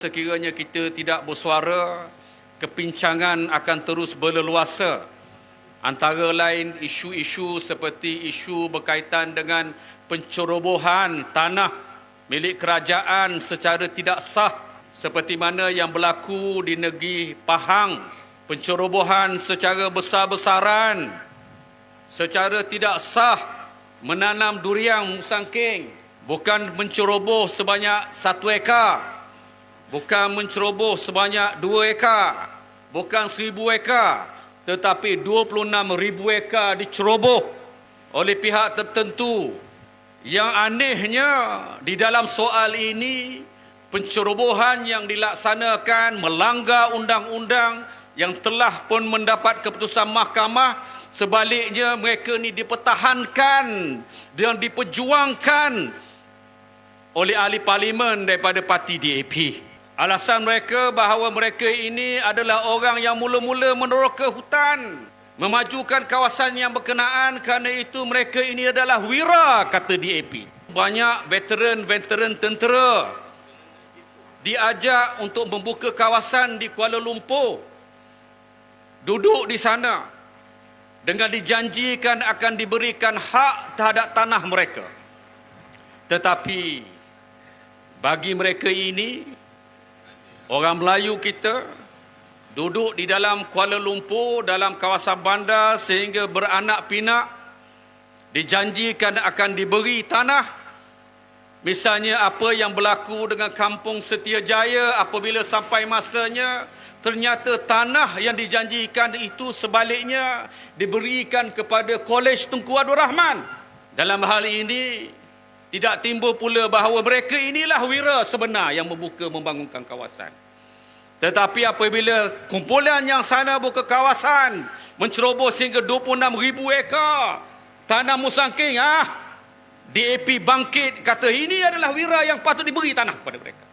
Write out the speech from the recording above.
Sekiranya kita tidak bersuara, kepincangan akan terus berleluasa. Antara lain isu-isu seperti isu berkaitan dengan pencerobohan tanah milik kerajaan secara tidak sah seperti mana yang berlaku di negeri Pahang. Pencerobohan secara besar-besaran secara tidak sah menanam durian musangking bukan menceroboh sebanyak satu ekar bukan menceroboh sebanyak dua ekar, bukan seribu ekar, tetapi 26 ribu ekar diceroboh oleh pihak tertentu. Yang anehnya di dalam soal ini, pencerobohan yang dilaksanakan melanggar undang-undang yang telah pun mendapat keputusan mahkamah sebaliknya mereka ini dipertahankan dan diperjuangkan oleh ahli parlimen daripada parti DAP. Alasan mereka bahawa mereka ini adalah orang yang mula-mula meneroka hutan, memajukan kawasan yang berkenaan kerana itu mereka ini adalah wira, kata DAP. Banyak veteran-veteran tentera diajak untuk membuka kawasan di Kuala Lumpur. Duduk di sana dengan dijanjikan akan diberikan hak terhadap tanah mereka. Tetapi bagi mereka ini Orang Melayu kita duduk di dalam Kuala Lumpur dalam kawasan bandar sehingga beranak pinak dijanjikan akan diberi tanah. Misalnya apa yang berlaku dengan kampung Setiajaya apabila sampai masanya ternyata tanah yang dijanjikan itu sebaliknya diberikan kepada Kolej Tunku Abdul Rahman. Dalam hal ini tidak timbul pula bahawa mereka inilah wira sebenar yang membuka membangunkan kawasan. Tetapi apabila kumpulan yang sana buka kawasan menceroboh sehingga 26 ribu ekar tanah musangking ah DAP bangkit kata ini adalah wira yang patut diberi tanah kepada mereka.